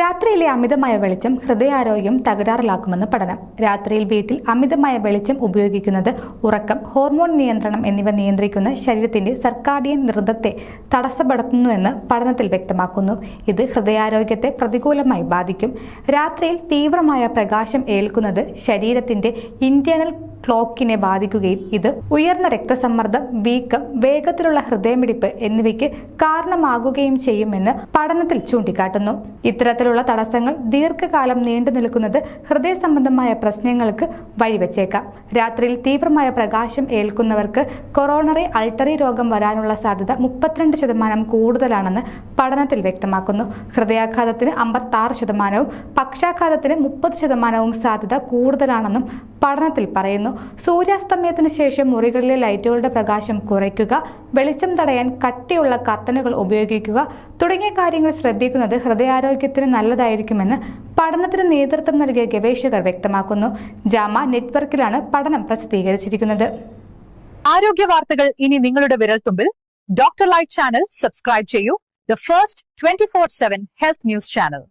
രാത്രിയിലെ അമിതമായ വെളിച്ചം ഹൃദയാരോഗ്യം തകരാറിലാക്കുമെന്ന് പഠനം. രാത്രിയിൽ വീട്ടിൽ അമിതമായ വെളിച്ചം ഉപയോഗിക്കുന്നത് ഉറക്കം ഹോർമോൺ നിയന്ത്രണം എന്നിവ നിയന്ത്രിക്കുന്ന ശരീരത്തിന്റെ സർക്കാഡിയൻ നൃത്തത്തെ തടസ്സപ്പെടുത്തുന്നുവെന്ന് പഠനത്തിൽ വ്യക്തമാക്കുന്നു. ഇത് ഹൃദയാരോഗ്യത്തെ പ്രതികൂലമായി ബാധിക്കും. രാത്രിയിൽ തീവ്രമായ പ്രകാശം ഏൽക്കുന്നത് ശരീരത്തിന്റെ ഇന്റേണൽ ക്ലോക്കിനെ ബാധിക്കുകയും ഇത് ഉയർന്ന രക്തസമ്മർദ്ദം വീക്കം വേഗത്തിലുള്ള ഹൃദയമിടിപ്പ് എന്നിവയ്ക്ക് കാരണമാകുകയും ചെയ്യുമെന്ന് പഠനത്തിൽ ചൂണ്ടിക്കാട്ടുന്നു. ഇത്തരത്തിലുള്ള തടസ്സങ്ങൾ ദീർഘകാലം നീണ്ടു നിൽക്കുന്നത് ഹൃദയ സംബന്ധമായ പ്രശ്നങ്ങൾക്ക് വഴിവെച്ചേക്കാം. രാത്രിയിൽ തീവ്രമായ പ്രകാശം ഏൽക്കുന്നവർക്ക് കൊറോണറി അൾട്ടറി രോഗം വരാനുള്ള സാധ്യത മുപ്പത്തിരണ്ട് ശതമാനം കൂടുതലാണെന്ന് പഠനത്തിൽ വ്യക്തമാക്കുന്നു. ഹൃദയാഘാതത്തിന് അമ്പത്തി ശതമാനവും പക്ഷാഘാതത്തിന് മുപ്പത് ശതമാനവും സാധ്യത കൂടുതലാണെന്നും പഠനത്തിൽ പറയുന്നു സൂര്യാസ്തമയത്തിന് ശേഷം മുറികളിലെ ലൈറ്റുകളുടെ പ്രകാശം കുറയ്ക്കുക വെളിച്ചം തടയാൻ കട്ടിയുള്ള കർട്ടനുകൾ ഉപയോഗിക്കുക തുടങ്ങിയ കാര്യങ്ങൾ ശ്രദ്ധിക്കുന്നത് ഹൃദയാരോഗ്യത്തിന് നല്ലതായിരിക്കുമെന്ന് പഠനത്തിന് നേതൃത്വം നൽകിയ ഗവേഷകർ വ്യക്തമാക്കുന്നു. ജാമ നെറ്റ്വർക്കിലാണ് പഠനം പ്രസിദ്ധീകരിച്ചിരിക്കുന്നത്. ആരോഗ്യ വാർത്തകൾ ഇനി നിങ്ങളുടെ വിരൽത്തുമ്പിൽ. ഡോക്ടർ ലൈറ്റ് ചാനൽ സബ്സ്ക്രൈബ് ചെയ്യൂ. The first twenty four seven health news channel